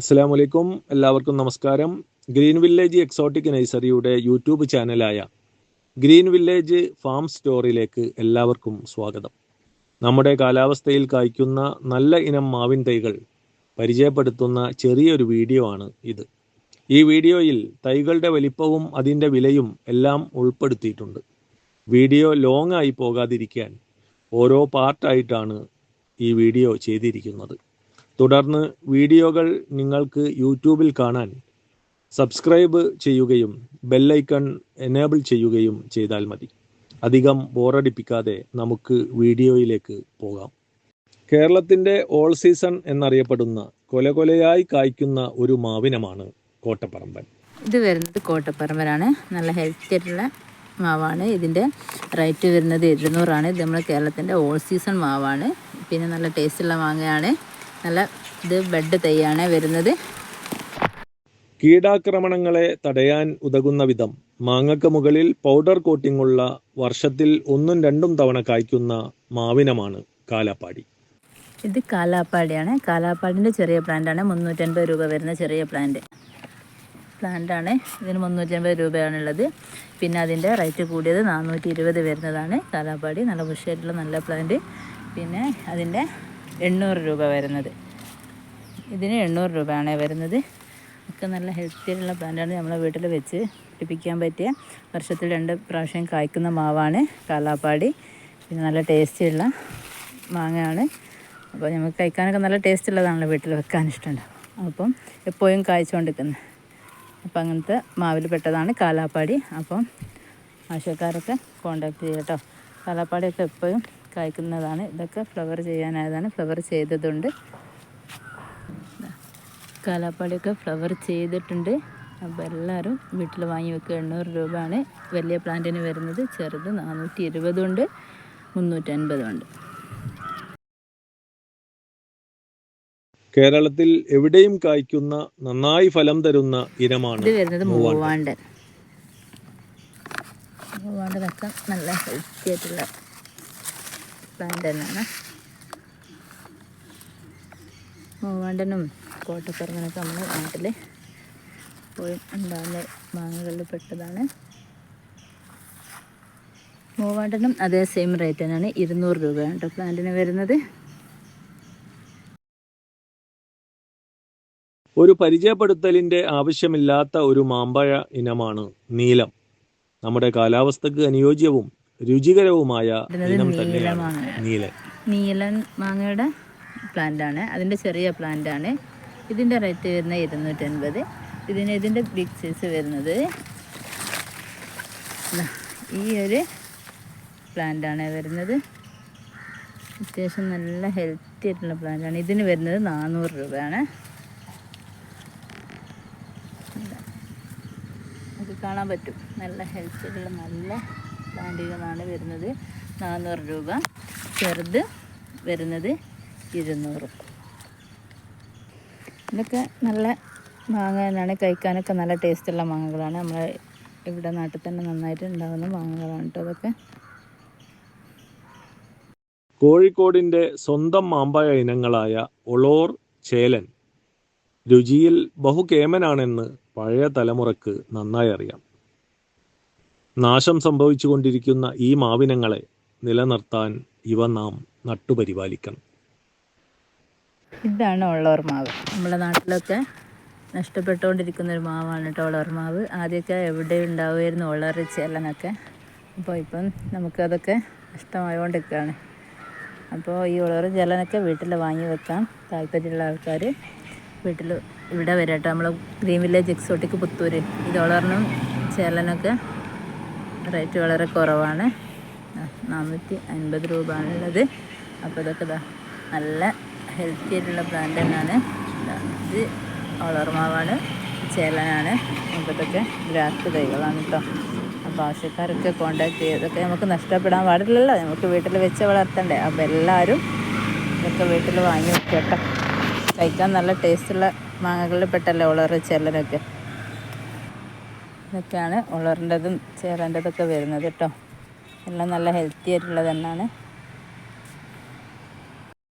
അസ്സാം വലൈക്കും എല്ലാവർക്കും നമസ്കാരം. ഗ്രീൻ വില്ലേജ് എക്സോട്ടിക് നഴ്സറിയുടെ യൂട്യൂബ് ചാനലായ ഗ്രീൻ വില്ലേജ് ഫാം സ്റ്റോറിലേക്ക് എല്ലാവർക്കും സ്വാഗതം. നമ്മുടെ കാലാവസ്ഥയിൽ കായ്ക്കുന്ന നല്ല ഇനം മാവിൻ തൈകൾ പരിചയപ്പെടുത്തുന്ന ചെറിയൊരു വീഡിയോ ആണ് ഇത്. ഈ വീഡിയോയിൽ തൈകളുടെ വലിപ്പവും അതിന്റെ വിലയും എല്ലാം ഉൾപ്പെടുത്തിയിട്ടുണ്ട്. വീഡിയോ ലോങ് ആയി പോകാതിരിക്കാൻ ഓരോ പാർട്ടായിട്ടാണ് ഈ വീഡിയോ ചെയ്തിരിക്കുന്നത്. തുടർന്ന് വീഡിയോകൾ നിങ്ങൾക്ക് യൂട്യൂബിൽ കാണാൻ സബ്സ്ക്രൈബ് ചെയ്യുകയും ബെല്ലൈക്കൺ എനേബിൾ ചെയ്യുകയും ചെയ്താൽ മതി. അധികം ബോറടിപ്പിക്കാതെ നമുക്ക് വീഡിയോയിലേക്ക് പോകാം. കേരളത്തിന്റെ ഓൾ സീസൺ എന്നറിയപ്പെടുന്ന കൊലകൊലയായി കായ്ക്കുന്ന ഒരു മാവിനമാണ് കോട്ടപ്പറമ്പൻ. ഇത് വരുന്നത് കോട്ടപ്പറമ്പനാണ്. നല്ല ഹെൽത്തി ആയിട്ടുള്ള മാവാണ്. ഇതിന്റെ റേറ്റ് വരുന്നത് ഇരുന്നൂറാണ് ഇത് നമ്മുടെ കേരളത്തിന്റെ ഓൾ സീസൺ മാവാണ്. പിന്നെ നല്ല ടേസ്റ്റുള്ള മാങ്ങയാണ്. നല്ല ഇത് ബെഡ് തൈയാണ് വരുന്നത്. കീടാക്രമണങ്ങളെ തടയാൻ ഉതകുന്ന വിധം മാങ്ങക്ക് മുകളിൽ പൗഡർ കോട്ടിംഗ് ഉള്ള വർഷത്തിൽ ഒന്നും രണ്ടും തവണ കായ്ക്കുന്ന മാവിനമാണ് കാലാപ്പാടി. ഇത് കാലാപ്പാടിയാണ്. കാലാപ്പാടിന്റെ ചെറിയ പ്ലാന്റാണ് മുന്നൂറ്റൻപത് രൂപ വരുന്ന ചെറിയ പ്ലാന്റ് പ്ലാന്റാണ് ഇതിന് മുന്നൂറ്റൻപത് രൂപയാണുള്ളത്. പിന്നെ അതിന്റെ റേറ്റ് കൂടിയത് നാനൂറ്റി ഇരുപത് വരുന്നതാണ്. കാലാപ്പാടി നല്ല ബുഷായിട്ടുള്ള നല്ല പ്ലാന്റ് പിന്നെ അതിന്റെ എണ്ണൂറ് രൂപ വരുന്നത്. ഇതിന് എണ്ണൂറ് രൂപയാണ് വരുന്നത്. ഒക്കെ നല്ല ഹെൽത്തിയുള്ള പ്ലാന്റാണ് നമ്മളെ വീട്ടിൽ വെച്ച് പിടിപ്പിക്കാൻ പറ്റിയ വർഷത്തിൽ രണ്ട് പ്രാവശ്യം കായ്ക്കുന്ന മാവാണ് കാലാപ്പാടി. പിന്നെ നല്ല ടേസ്റ്റിയുള്ള മാങ്ങയാണ്. അപ്പോൾ നമുക്ക് കഴിക്കാനൊക്കെ നല്ല ടേസ്റ്റ് ഉള്ളതാണല്ലോ വീട്ടിൽ വെക്കാൻ ഇഷ്ടമുണ്ടാവും അപ്പം എപ്പോഴും കായ്ച്ചുകൊണ്ടിരിക്കുന്നത് അപ്പം അങ്ങനത്തെ മാവിൽ പെട്ടതാണ് കാലാപ്പാടി. അപ്പം ആശയക്കാരൊക്കെ കോണ്ടാക്ട് ചെയ്യാം കേട്ടോ. കാലാപ്പാടിയൊക്കെ എപ്പോഴും കായ്ക്കുന്നതാണ്. ഇതൊക്കെ ഫ്ലവർ ചെയ്യാനായതാണ് ഫ്ലവർ ചെയ്തതുണ്ട്. കാലാപ്പാടിയൊക്കെ ഫ്ലവർ ചെയ്തിട്ടുണ്ട്. അപ്പോൾ എല്ലാവരും വീട്ടിൽ വാങ്ങി വെക്കുക. എണ്ണൂറ് രൂപയാണ് വലിയ പ്ലാന്റിന് വരുന്നത്. ചെറുത് നാനൂറ്റി ഇരുപതുണ്ട് മുന്നൂറ്റൻപതും ഉണ്ട്. കേരളത്തിൽ എവിടെയും കായ്ക്കുന്ന നന്നായി ഫലം തരുന്ന ഇനമാണ് ഇത് വരുന്നത് മൂവാണ്ടൻ. മൂവാണ്ടനൊക്കെ നല്ല ഹെൽത്തി ആയിട്ടുള്ള പ്ലാന്റ് മൂവാണ്ടനും കോട്ടപ്പറങ്ങനൊക്കെ നമ്മൾ നാട്ടിൽ പോയി ഉണ്ടാകുന്ന മാങ്ങകളിൽ പെട്ടതാണ്. മൂവാണ്ടനും അതേ സെയിം റേറ്റ് തന്നെയാണ് ഇരുന്നൂറ് രൂപയാണ് കേട്ടോ പ്ലാന്റിന് വരുന്നത്. ഒരു പരിചയപ്പെടുത്തലിന്റെ ആവശ്യമില്ലാത്ത ഒരു മാമ്പഴ ഇനമാണ് നീലം. നമ്മുടെ കാലാവസ്ഥക്ക് അനുയോജ്യവും രുചികരവുമായ ഇനം തന്നെയാണ് നീലൻ. നീലൻ മാങ്ങയുടെ പ്ലാന്റ് ആണ് അതിന്റെ ചെറിയ പ്ലാന്റ് ആണ് ഇതിന്റെ റേറ്റ് വരുന്നത് ഇരുന്നൂറ്റൻപത്. ഇതിന് ഇതിന്റെ ബിഗ് സൈസ് വരുന്നത് ഈ ഒരു പ്ലാന്റ് ആണ് വരുന്നത്. അത്യാവശ്യം നല്ല ഹെൽത്തി ആയിട്ടുള്ള പ്ലാന്റ് ആണ് ഇതിന് വരുന്നത് നാനൂറ് രൂപയാണ്. കാണാൻ പറ്റും. നല്ല ഹെൽത്തി ആയിട്ടുള്ള നല്ല പ്ലാന്റുകളാണ് വരുന്നത്. നാനൂറ് രൂപ. ചെറുത് വരുന്നത് ഇരുന്നൂറ്. ഇതൊക്കെ നല്ല മാങ്ങ തന്നെയാണ്. കഴിക്കാനൊക്കെ നല്ല ടേസ്റ്റുള്ള മാങ്ങകളാണ്. നമ്മൾ ഇവിടെ നാട്ടിൽ തന്നെ നന്നായിട്ട് ഉണ്ടാകുന്ന മാങ്ങകളാണ് കേട്ടോ അതൊക്കെ. കോഴിക്കോടിന്റെ സ്വന്തം മാമ്പഴ ഇനങ്ങളായ ഒളോർ ചേലൻ രുചിയിൽ ബഹുകേമനാണെന്ന് പഴയ തലമുറയ്ക്ക് നന്നായി അറിയാം. നാശം സംഭവിച്ചുകൊണ്ടിരിക്കുന്ന ഈ മാവിനങ്ങളെ നിലനിർത്താൻ ഇവ നാം നട്ടുപരിപാലിക്കണം. ഇതാണ് ഉള്ളവർ മാവ്. നമ്മുടെ നാട്ടിലൊക്കെ നഷ്ടപ്പെട്ടുകൊണ്ടിരിക്കുന്ന ഒരു മാവാണ് കേട്ടോ ഉള്ളവർ മാവ്. ആദ്യമൊക്കെ എവിടെ ഉണ്ടാവുമായിരുന്നു ഉള്ളവരുടെ ചേലനൊക്കെ അപ്പോൾ ഇപ്പം നമുക്കതൊക്കെ നഷ്ടമായോണ്ടിരിക്കുകയാണ് അപ്പോൾ ഈ ഉള്ളോർ ചേലനൊക്കെ വീട്ടിൽ വാങ്ങി വെക്കാം. താല്പര്യമുള്ള ആൾക്കാർ വീട്ടിൽ ഇവിടെ വരാം കേട്ടോ. നമ്മൾ ഗ്രീൻ വില്ലേജ് എക്സോട്ടിക് പുത്തൂർ ഇത് ഡോളറിനും ചേലനൊക്കെ റേറ്റ് വളരെ കുറവാണ്. നാനൂറ്റി അൻപത് രൂപ ആണുള്ളത് അപ്പോൾ ഇതൊക്കെ ഇതാ നല്ല ഹെൽത്തി ആയിട്ടുള്ള ബ്രാൻഡ് തന്നെയാണ്. ഇതാ, വളർമാവാണ് ചേലനാണ്. അപ്പോൾ ഇതൊക്കെ ഗ്രാഫ് തൈകളാണ് കേട്ടോ അപ്പോൾ ആവശ്യക്കാരൊക്കെ കോണ്ടാക്ട് ചെയ്തൊക്കെ നമുക്ക് നഷ്ടപ്പെടാൻ പാടില്ലല്ലോ. നമുക്ക് വീട്ടിൽ വെച്ച് വളർത്തണ്ടേ. അപ്പോൾ എല്ലാവരും ഇതൊക്കെ വീട്ടിൽ വാങ്ങി വെക്കട്ടെ. കേട്ടോ കഴിക്കാൻ നല്ല ടേസ്റ്റുള്ള മാങ്ങകളിൽ പെട്ടല്ലേ ഉളറ് ചേലനൊക്കെ. ഇതൊക്കെയാണ് ഉളറിന്റെതും ചേറേന്റെതൊക്കെ വരുന്നത് കേട്ടോ. എല്ലാം നല്ല ഹെൽത്തി ആയിട്ടുള്ളത് തന്നെയാണ്